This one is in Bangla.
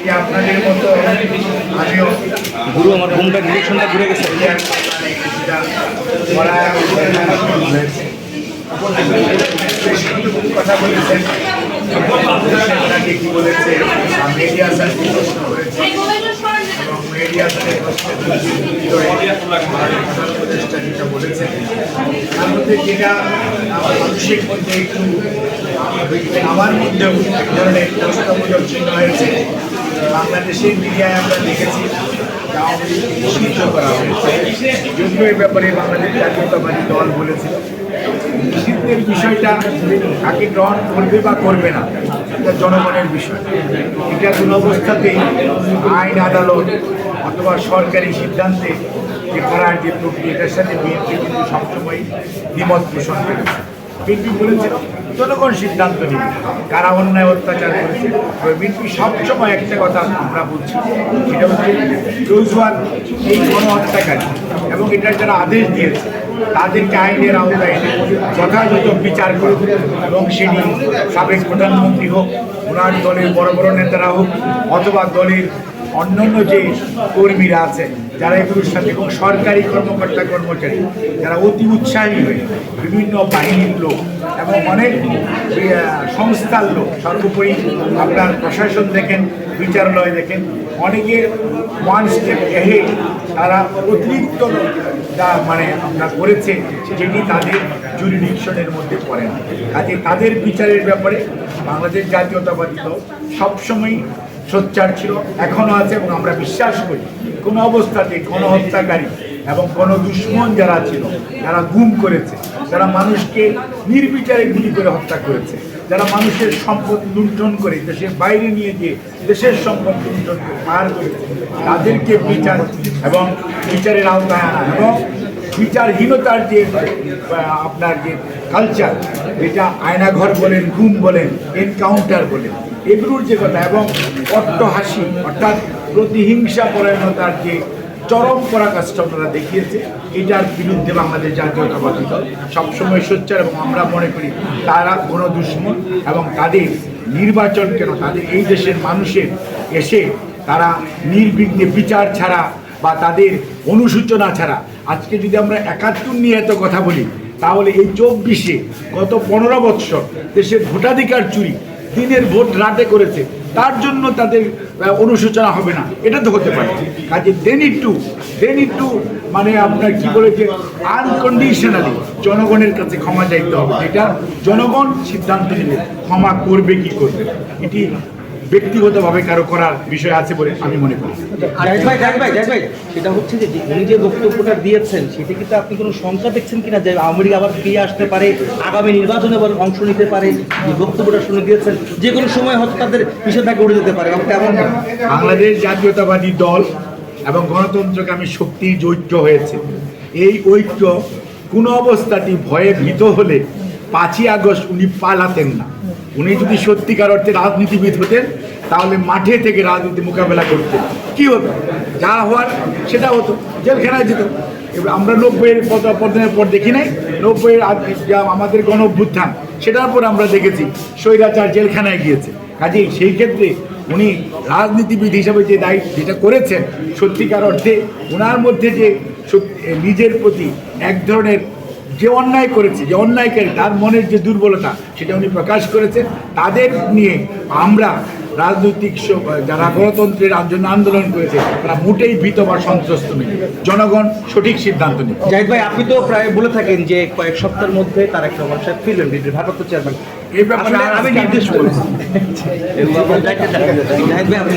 এই আপনাদের মতো আমিও গুরু আমার ঘুমটা ডিরেকশনটা ঘুরে গেছে। হয়েছে কথা বলেছেন কি বলেছে? মিডিয়া স্যার প্রশ্ন করেছে এবং মিডিয়া স্যারের প্রশ্নের যেটা বলেছেন তার মধ্যে যেটা মানুষের মধ্যে একটু আমার মধ্যেও এক ধরনের প্রশ্নবোধক চিহ্ন হয়েছে। বাংলাদেশের মিডিয়ায় আমরা দেখেছি নিষিদ্ধ করা ব্যাপারে বাংলাদেশ জাতীয়তাবাদী দল বলেছিল নিষিদ্ধের বিষয়টা কাকে গ্রহণ করবে বা করবে না, এটা জনগণের বিষয়। এটা কোনো অবস্থাতেই আইন আদালত অথবা সরকারি সিদ্ধান্তে যে করার যে প্রক্রিয়া, এটার সাথে বিএনপি কিন্তু সবসময় দ্বিমত পোষণ করেছে। বিএনপি বলেছিল, জনগণ সিদ্ধান্ত নিবে। কারা অন্যায় অত্যাচার করেছে বিএনপি সবসময় একটা কথা আমরা বলছি, সেটা হচ্ছে রোজওয়ার এই গণহত্যাকারী এবং এটার যারা আদেশ দিয়েছে, তাদেরকে আইনের আওতায় এনে যথাযথ বিচার করে এবং সেটি সাবেক প্রধানমন্ত্রী হোক, ওনার দলের বড় বড় নেতারা হোক, অথবা দলের অন্যান্য যে কর্মীরা আছে, যারা এগুলোর সাথে এবং সরকারি কর্মকর্তা কর্মচারী, যারা অতি উৎসাহী হয়ে বিভিন্ন বাহিনীর লোক এবং অনেক সংস্থার লোক, সর্বোপরি আপনার প্রশাসন দেখেন, বিচারালয় দেখেন, অনেকে ওয়ান স্টেপ এহে তারা অতিরিক্ত যা মানে আপনার করেছে যেটি তাদের জুরিডিকশনের মধ্যে পড়ে না। কাজে তাদের বিচারের ব্যাপারে বাংলাদেশ জাতীয়তাবাদী দল সবসময় সোচ্চার ছিল এখনও আছে এবং আমরা বিশ্বাস করি, কোনো অবস্থাতে কোনো হত্যাকারী এবং কোনো দুশ্মন যারা ছিল, যারা গুম করেছে, যারা মানুষকে নির্বিচারে গুলি করে হত্যা করেছে, যারা মানুষের সম্পদ লুণ্ঠন করে দেশের বাইরে নিয়ে গিয়ে দেশের সম্পদ লুণ্ঠন করে পার করেছে, তাদেরকে বিচার এবং বিচারের আওতায় আনা এবং বিচারহীনতার যে আপনার যে কালচার এটা আয়নাঘর বলেন, গুম বলেন এনকাউন্টার বলেন এগুলোর যে কথা এবং অট্টহাসি, অর্থাৎ প্রতিহিংসা পরায়ণতার যে চরম পরাকাষ্ঠ আপনারা দেখিয়েছে, এটার বিরুদ্ধে বাংলাদেশ জাতীয়তাবাদী দল সবসময় সোচ্চার এবং আমরা মনে করি তারা কোনো দুশ্মন এবং তাদের নির্বাচন কেন, তাদের এই দেশের মানুষের এসে তারা নির্বিঘ্নে বিচার ছাড়া বা তাদের অনুসূচনা ছাড়া। আজকে যদি আমরা একাত্তর নিয়ে এত কথা বলি, তাহলে এই চব্বিশে গত পনেরো বৎসর দেশের ভোটাধিকার চুরি দিনের ভোট রাতে করেছে, তার জন্য তাদের অনুশোচনা হবে না। এটা তো হতে পারে। কাজে দেন টু দেন টু মানে আপনার কি বলেছে আনকন্ডিশনালি জনগণের কাছে ক্ষমা চাইতে হবে। এটা জনগণ সিদ্ধান্ত নেবে, ক্ষমা করবে কি করবে। এটি ব্যক্তিগতভাবে কারও করার বিষয় আছে বলে আমি মনে করি। সেটা হচ্ছে যে উনি যে বক্তব্যটা দিয়েছেন সেটা কিন্তু আপনি কোনো শঙ্কা দেখছেন কিনা যে আওয়ামী লীগ আবার ফিরে আসতে পারে আগামী নির্বাচনে আবার অংশ নিতে পারে? যে বক্তব্যটা শুনে দিয়েছেন যে কোনো সময় হয়তো তাদের নিষেধাজ্ঞা উঠে যেতে পারে এবং তেমন না। বাংলাদেশ জাতীয়তাবাদী দল এবং গণতন্ত্রকামী শক্তির যে ঐক্য হয়েছে। এই ঐক্য কোনো অবস্থাটি ভয়ে ভীত হলে পাঁচই আগস্ট উনি পালাতেন না। উনি যদি সত্যিকার অর্থে রাজনীতিবিদ হতেন, তাহলে মাঠে থেকে রাজনীতি মোকাবেলা করতেন। কি হতো? যা হওয়ার সেটা হতো, জেলখানায় যেত। এবার আমরা নব্বইয়ের পদের পর দেখি নাই, নব্বইয়ের আমাদের গণ অভ্যুত্থান সেটার পর আমরা দেখেছি স্বৈরাচার জেলখানায় গিয়েছে। কাজেই সেই ক্ষেত্রে উনি রাজনীতিবিদ হিসাবে যে দায়িত্ব যেটা করেছেন, সত্যিকার অর্থে ওনার মধ্যে যে নিজের প্রতি এক ধরনের যে অন্যায় করেছে যে অন্যায়কারী তার মনের যে দুর্বলতা সেটা উনি প্রকাশ করেছেন। তাদের নিয়ে আমরা রাজনৈতিক যারা গণতন্ত্রের জন্য আন্দোলন করেছে তারা মোটেই ভীত বা সন্ত্রস্ত নেই। জনগণ সঠিক সিদ্ধান্ত নেই জাহিদ ভাই আপনি তো প্রায় বলে থাকেন যে কয়েক সপ্তাহের মধ্যে তার একটা মানুষের ফিরবেন ভারপ্রাপ্ত চেয়ারম্যান। এই ব্যাপারে আমি নির্দেশ করেছি জাহিদ ভাই আপনি